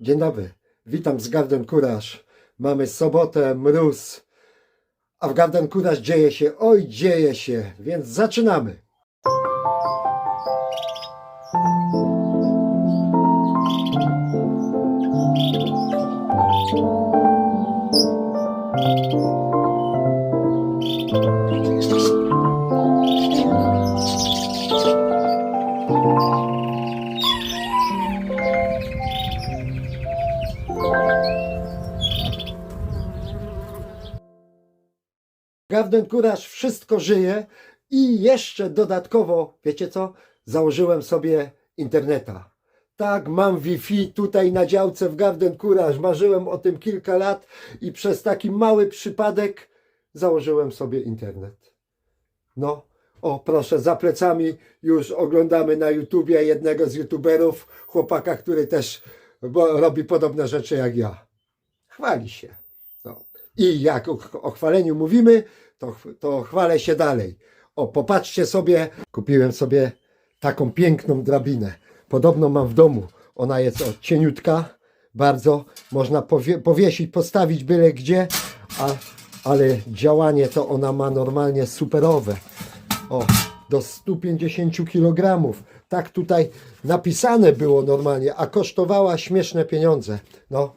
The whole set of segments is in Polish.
Dzień dobry, witam z Garden Courage. Mamy sobotę, mróz, a w Garden Courage dzieje się, oj dzieje się, więc zaczynamy. Garden Courage wszystko żyje i jeszcze dodatkowo, wiecie co, założyłem sobie interneta. Tak, mam Wi-Fi tutaj na działce w Garden Courage. Marzyłem o tym kilka lat i przez taki mały przypadek założyłem sobie internet. No, o proszę, za plecami już oglądamy na YouTubie jednego z YouTuberów, chłopaka, który też robi podobne rzeczy jak ja. Chwali się. No. I jak o, chwaleniu mówimy, to, to chwalę się dalej. O, popatrzcie sobie, kupiłem sobie taką piękną drabinę. Podobno mam w domu. Ona jest o, cieniutka, bardzo. Można powie, powiesić, postawić byle gdzie, a, ale działanie to ona ma normalnie superowe. O, do 150 kg. Tak tutaj napisane było normalnie, a kosztowała śmieszne pieniądze. No,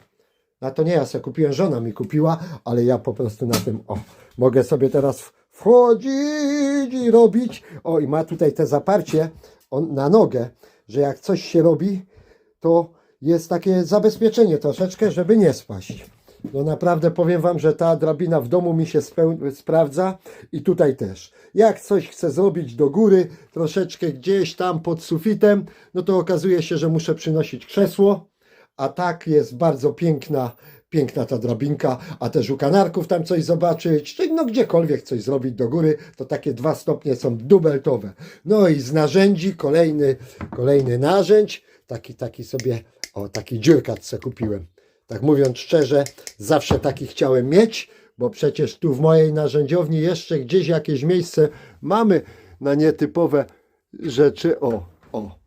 na to nie ja sobie kupiłem, żona mi kupiła, ale ja po prostu na tym, o, mogę sobie teraz wchodzić i robić. O, i ma tutaj te zaparcie on, na nogę, że jak coś się robi, to jest takie zabezpieczenie troszeczkę, żeby nie spaść. No naprawdę powiem Wam, że ta drabina w domu mi się sprawdza i tutaj też. Jak coś chcę zrobić do góry, troszeczkę gdzieś tam pod sufitem, no to okazuje się, że muszę przynosić krzesło, a tak jest bardzo piękna, piękna ta drabinka, a też u kanarków tam coś zobaczyć, czy no gdziekolwiek coś zrobić do góry, to takie dwa stopnie są dubeltowe. No i z narzędzi kolejny, kolejny narzędź, taki, taki sobie, o taki dziurkat se kupiłem. Tak mówiąc szczerze, zawsze taki chciałem mieć, bo przecież tu w mojej narzędziowni jeszcze gdzieś jakieś miejsce mamy na nietypowe rzeczy. O, o,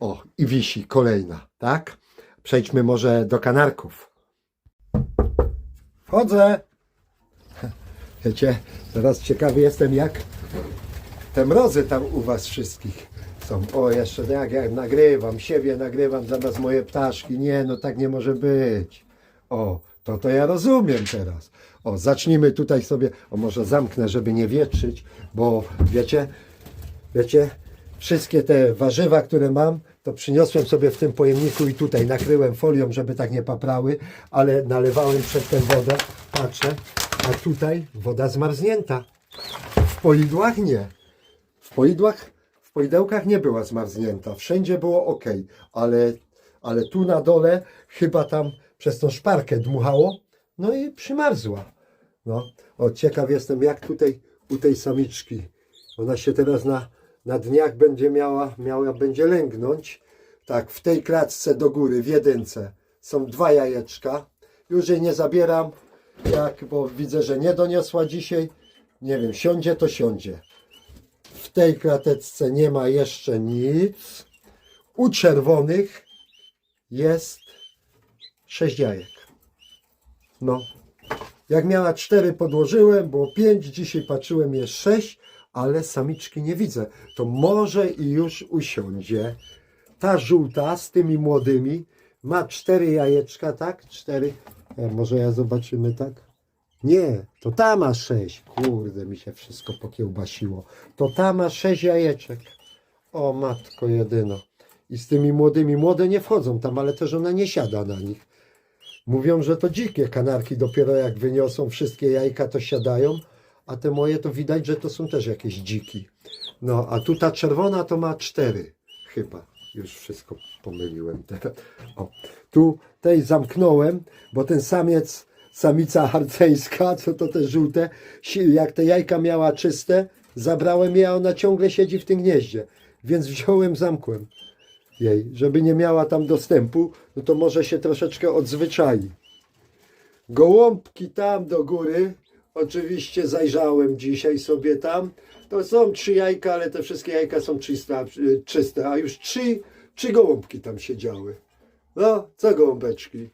o, i wisi kolejna, tak? Przejdźmy może do kanarków. Wchodzę. Wiecie, teraz ciekawy jestem, jak te mrozy tam u Was wszystkich są. O, jeszcze jak, jak nagrywam, siebie nagrywam zamiast moje ptaszki. Nie, no tak nie może być. O, to to ja rozumiem teraz. O, zacznijmy tutaj sobie, o może zamknę, żeby nie wietrzyć, bo wiecie, wiecie, wszystkie te warzywa, które mam, to przyniosłem sobie w tym pojemniku i tutaj nakryłem folią, żeby tak nie paprały, ale nalewałem przedtem wodę, patrzę, a tutaj woda zmarznięta. W polidłach nie. W polidłach, w polidełkach nie była zmarznięta. Wszędzie było ok, ale, ale tu na dole chyba tam przez tą szparkę dmuchało, no i przymarzła. No, o, ciekaw jestem, jak tutaj u tej samiczki. Ona się teraz na, na dniach będzie miała, miała, będzie lęgnąć. Tak, w tej klatce do góry, w jedynce, są dwa jajeczka. Już jej nie zabieram, jak, bo widzę, że nie doniosła dzisiaj. Nie wiem, siądzie to siądzie. W tej klateczce nie ma jeszcze nic. U czerwonych jest sześć jajek. No. Jak miała cztery podłożyłem, było pięć, dzisiaj patrzyłem jest sześć, ale samiczki nie widzę. To może i już usiądzie. Ta żółta z tymi młodymi ma cztery jajeczka, tak? Cztery. E, może ja zobaczymy tak? Nie, to ta ma sześć. Kurde, mi się wszystko pokiełbasiło. To ta ma sześć jajeczek. O matko jedyno. I z tymi młodymi, młode nie wchodzą tam, ale też ona nie siada na nich. Mówią, że to dzikie kanarki dopiero jak wyniosą wszystkie jajka, to siadają, a te moje to widać, że to są też jakieś dziki. No, a tu ta czerwona to ma cztery, chyba. Już wszystko pomyliłem. O, tu tej zamknąłem, bo ten samiec, samica harceńska, co to te żółte, jak te jajka miała czyste, zabrałem je, a ona ciągle siedzi w tym gnieździe. Więc wziąłem, zamkłem jej, żeby nie miała tam dostępu, no to może się troszeczkę odzwyczai. Gołąbki tam do góry, oczywiście zajrzałem dzisiaj sobie tam, to są trzy jajka, ale te wszystkie jajka są czyste, czyste a już trzy, trzy gołąbki tam siedziały. No, co gołąbeczki?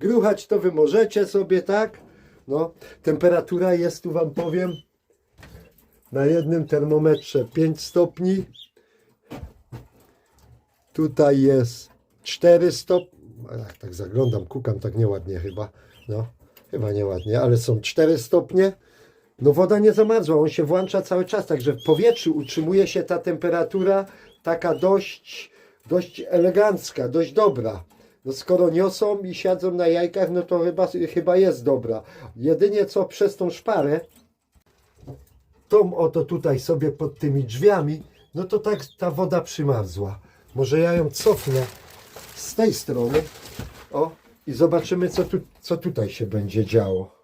Gruchać to wy możecie sobie, tak? No, temperatura jest, tu wam powiem, na jednym termometrze 5 stopni. Tutaj jest 4 stopnie. Tak zaglądam, kukam tak nieładnie chyba. No, chyba nieładnie, ale są 4 stopnie. No woda nie zamarzła, on się włącza cały czas, także w powietrzu utrzymuje się ta temperatura taka dość, dość elegancka, dość dobra. No skoro niosą i siadzą na jajkach, no to chyba, chyba jest dobra. Jedynie co przez tą szparę, tą oto tutaj sobie pod tymi drzwiami, no to tak ta woda przymarzła. Może ja ją cofnę z tej strony, o, i zobaczymy co, tu, co tutaj się będzie działo.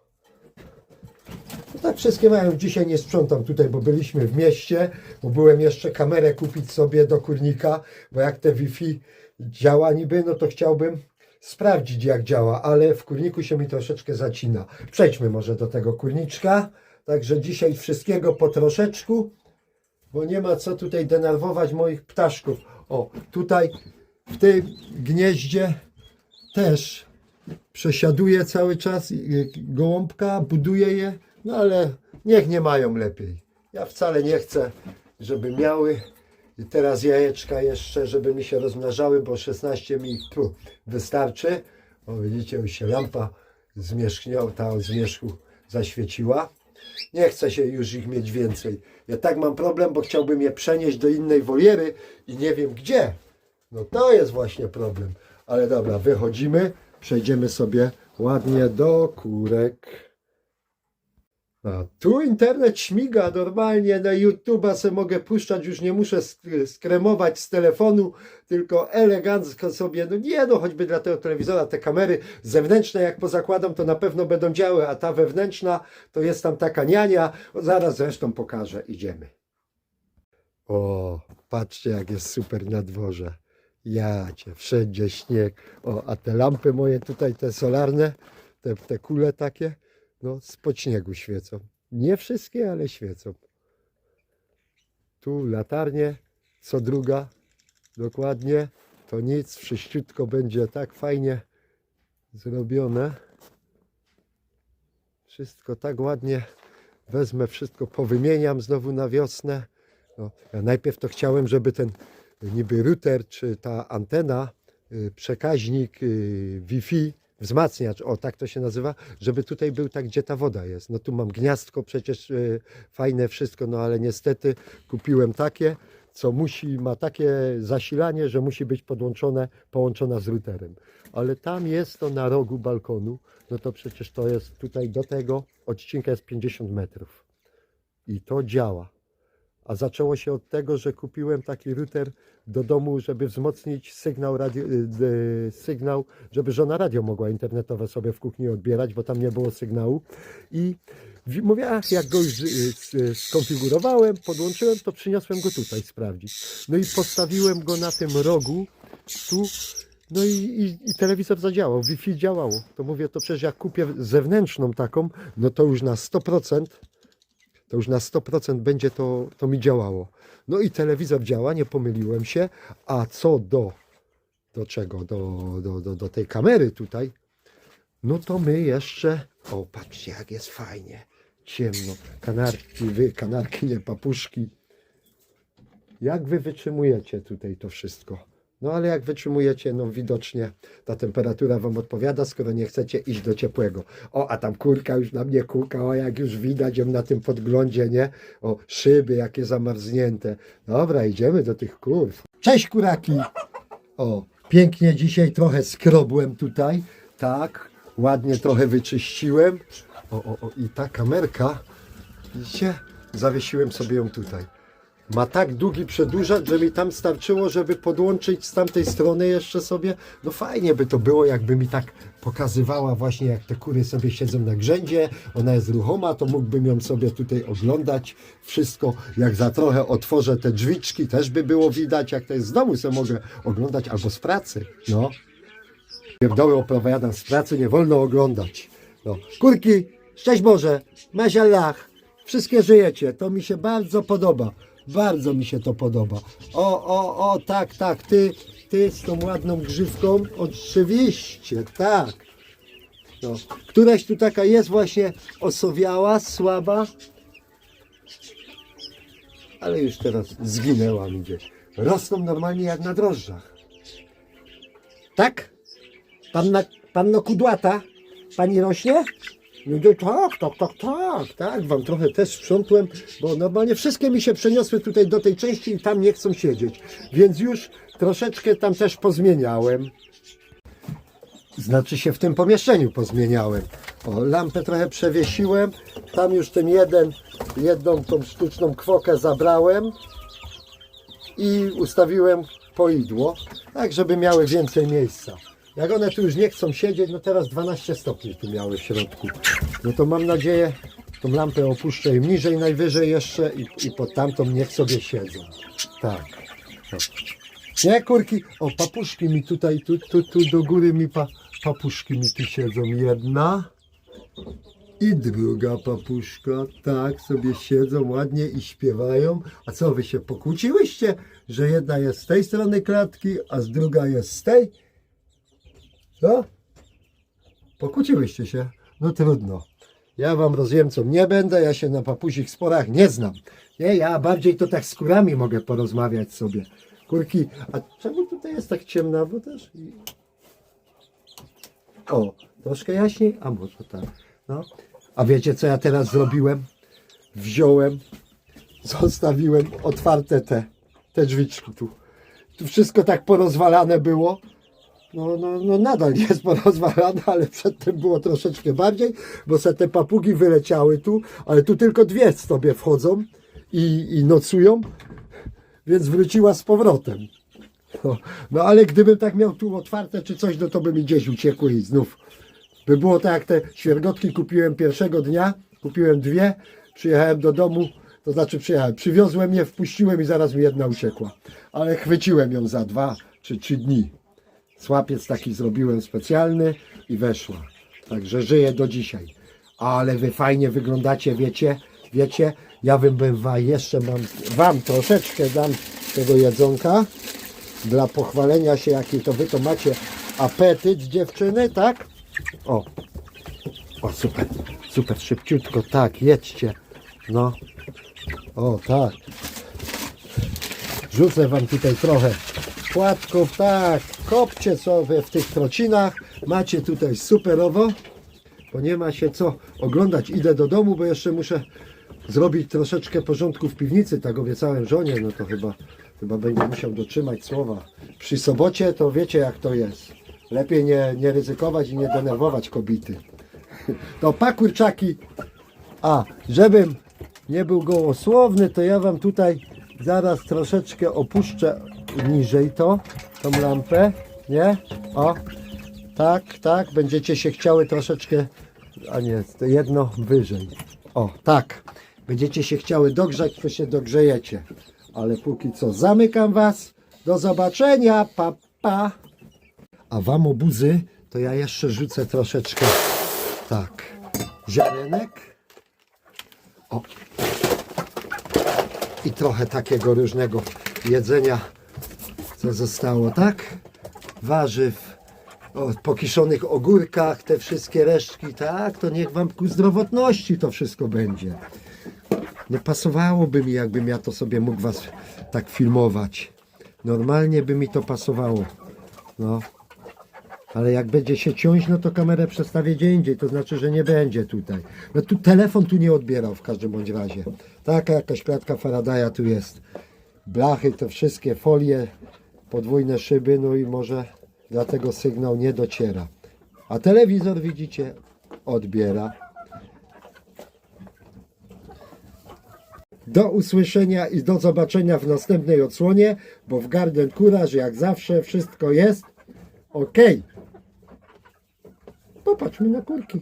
No tak wszystkie mają. Dzisiaj nie sprzątam tutaj, bo byliśmy w mieście, bo byłem jeszcze kamerę kupić sobie do kurnika, bo jak te Wi-Fi działa niby, no to chciałbym sprawdzić jak działa, ale w kurniku się mi troszeczkę zacina. Przejdźmy może do tego kurniczka. Także dzisiaj wszystkiego po troszeczku, bo nie ma co tutaj denerwować moich ptaszków. O, tutaj w tym gnieździe też przesiaduje cały czas y, gołąbka, buduje je, no ale niech nie mają lepiej. Ja wcale nie chcę, żeby miały i teraz jajeczka jeszcze, żeby mi się rozmnażały, bo 16 mi tu wystarczy. O widzicie, już się lampa zmierzchniała, ta o zmierzchu zaświeciła. Nie chcę się już ich mieć więcej. Ja tak mam problem, bo chciałbym je przenieść do innej woliery i nie wiem gdzie. No to jest właśnie problem. Ale dobra, wychodzimy, przejdziemy sobie ładnie do kurek. A tu internet śmiga normalnie, na YouTube'a se mogę puszczać, już nie muszę sk- skremować z telefonu, tylko elegancko sobie, no nie no, choćby dla tego telewizora, te kamery zewnętrzne jak pozakładam, to na pewno będą działy, a ta wewnętrzna to jest tam taka niania, zaraz zresztą pokażę, idziemy. O, patrzcie jak jest super na dworze. Jacie, wszędzie śnieg. O, a te lampy moje tutaj, te solarne, te, te kule takie, no spod śniegu świecą. Nie wszystkie, ale świecą. Tu latarnie, co druga, dokładnie. To nic, wszyściutko będzie tak fajnie zrobione. Wszystko tak ładnie. Wezmę wszystko, powymieniam znowu na wiosnę. No, ja najpierw to chciałem, żeby ten niby router, czy ta antena, y, przekaźnik y, Wi-Fi, wzmacniacz, o tak to się nazywa, żeby tutaj był tak, gdzie ta woda jest. No tu mam gniazdko, przecież y, fajne wszystko, no ale niestety kupiłem takie, co musi, ma takie zasilanie, że musi być podłączone, połączona z routerem. Ale tam jest to na rogu balkonu, no to przecież to jest tutaj do tego odcinka jest 50 metrów. I to działa. A zaczęło się od tego, że kupiłem taki router do domu, żeby wzmocnić sygnał, radio, y, sygnał, żeby żona radio mogła internetowe sobie w kuchni odbierać, bo tam nie było sygnału. I mówię, ach, jak go już y, y, skonfigurowałem, podłączyłem, to przyniosłem go tutaj sprawdzić. No i postawiłem go na tym rogu, tu, no i, i, i telewizor zadziałał, Wi-Fi działało. To mówię, to przecież jak kupię zewnętrzną taką, no to już na 100% to już na 100% będzie to, to mi działało. No i telewizor działa, nie pomyliłem się. A co do, do czego? Do, do, do, do tej kamery tutaj, no to my jeszcze, o patrzcie jak jest fajnie, ciemno, kanarki, wy, kanarki, nie papuszki. Jak wy wytrzymujecie tutaj to wszystko? No ale jak wytrzymujecie, no widocznie ta temperatura wam odpowiada, skoro nie chcecie iść do ciepłego. O, a tam kurka już na mnie kuka, o jak już widać ją na tym podglądzie, nie? O, szyby jakie zamarznięte. Dobra, idziemy do tych kurw. Cześć kuraki! O, pięknie dzisiaj trochę skrobłem tutaj, tak, ładnie trochę wyczyściłem. O, o, o, i ta kamerka, widzicie, zawiesiłem sobie ją tutaj. Ma tak długi przedłużacz, że mi tam starczyło, żeby podłączyć z tamtej strony jeszcze sobie. No fajnie by to było, jakby mi tak pokazywała właśnie, jak te kury sobie siedzą na grzędzie. Ona jest ruchoma, to mógłbym ją sobie tutaj oglądać. Wszystko, jak za trochę otworzę te drzwiczki, też by było widać, jak to jest z domu, sobie mogę oglądać albo z pracy. No. Pierdoły opowiadam z pracy, nie wolno oglądać. No. Kurki, szczęść Boże, mazialach, wszystkie żyjecie, to mi się bardzo podoba. Bardzo mi się to podoba. O, o, o, tak, tak, ty, apety z tą ładną grzywką? Oczywiście, tak. No. Któraś tu taka jest właśnie osowiała, słaba, ale już teraz zginęła mi gdzieś. Rosną normalnie jak na drożdżach. Tak? Panna, panno kudłata? Pani rośnie? No to tak, tak, tak, tak, tak, wam trochę też sprzątłem, bo normalnie wszystkie mi się przeniosły tutaj do tej części i tam nie chcą siedzieć, więc już troszeczkę tam też pozmieniałem. Znaczy się w tym pomieszczeniu pozmieniałem. O, lampę trochę przewiesiłem, tam już ten jeden, jedną tą sztuczną kwokę zabrałem i ustawiłem poidło, tak żeby miały więcej miejsca. Jak one tu już nie chcą siedzieć, no teraz 12 stopni tu miały w środku. No to mam nadzieję, tą lampę opuszczę im niżej, najwyżej jeszcze i, i pod tamtą niech sobie siedzą. Tak. No. Nie kurki, o papuszki mi tutaj, tu, tu, tu do góry mi pa, papuszki mi tu siedzą. Jedna i druga papuszka, tak sobie siedzą ładnie i śpiewają. A co wy się pokłóciłyście, że jedna jest z tej strony klatki, a z druga jest z tej? Co? Pokłóciłyście się? No trudno. Ja wam rozjemcą nie będę, ja się na papusich sporach nie znam. Nie, ja bardziej to tak z kurami mogę porozmawiać sobie. Kurki, a czemu tutaj jest tak ciemna woda? I- O, troszkę jaśniej? A może tak. No. A wiecie co ja teraz zrobiłem? Wziąłem, zostawiłem otwarte te, te drzwiczki tu. Tu wszystko tak porozwalane było. No, no, no nadal jest porozwalane, ale przedtem było troszeczkę bardziej, bo se te papugi wyleciały tu, ale tu tylko dwie sobie wchodzą i, i nocują, więc wróciła z powrotem. No, no ale gdybym tak miał tu otwarte czy coś, no to by mi gdzieś uciekły i znów by było tak jak te świergotki kupiłem pierwszego dnia, kupiłem dwie, przyjechałem do domu, to znaczy przyjechałem, przywiozłem je, wpuściłem i zaraz mi jedna uciekła. Ale chwyciłem ją za dwa czy trzy dni. Słapiec taki zrobiłem specjalny i weszła. Także żyję do dzisiaj. Ale wy fajnie wyglądacie, wiecie, wiecie, ja bym, bym wa- jeszcze mam, wam troszeczkę dam tego jedzonka dla pochwalenia się, jaki to wy to macie apetyt dziewczyny, tak? O, o super, super, szybciutko, tak, jedźcie. No, o tak. Rzucę wam tutaj trochę płatków, tak, kopcie wy w tych trocinach. Macie tutaj superowo, bo nie ma się co oglądać. Idę do domu, bo jeszcze muszę zrobić troszeczkę porządku w piwnicy, tak obiecałem żonie, no to chyba, chyba będzie musiał dotrzymać słowa. Przy sobocie to wiecie jak to jest. Lepiej nie, nie ryzykować i nie denerwować kobiety. To pa kurczaki. A, żebym nie był gołosłowny, to ja wam tutaj zaraz troszeczkę opuszczę niżej to, tą lampę, nie? O, tak, tak, będziecie się chciały troszeczkę, a nie, jedno wyżej. O, tak, będziecie się chciały dogrzać, to się dogrzejecie. Ale póki co zamykam was. Do zobaczenia, pa, pa. A wam obuzy, to ja jeszcze rzucę troszeczkę, tak, ziarenek. O. I trochę takiego różnego jedzenia, co zostało, tak? Warzyw, o pokiszonych ogórkach, te wszystkie resztki, tak? To niech wam ku zdrowotności to wszystko będzie. Nie pasowałoby mi, jakbym ja to sobie mógł was tak filmować. Normalnie by mi to pasowało. No. Ale jak będzie się ciąć, no to kamerę przestawię gdzie indziej, to znaczy, że nie będzie tutaj. No tu telefon tu nie odbierał w każdym bądź razie. Taka jakaś klatka Faradaya tu jest. Blachy, te wszystkie folie, podwójne szyby, no i może dlatego sygnał nie dociera. A telewizor widzicie, odbiera. Do usłyszenia i do zobaczenia w następnej odsłonie, bo w Garden Courage jak zawsze wszystko jest ok. Popatrz mi na kurki.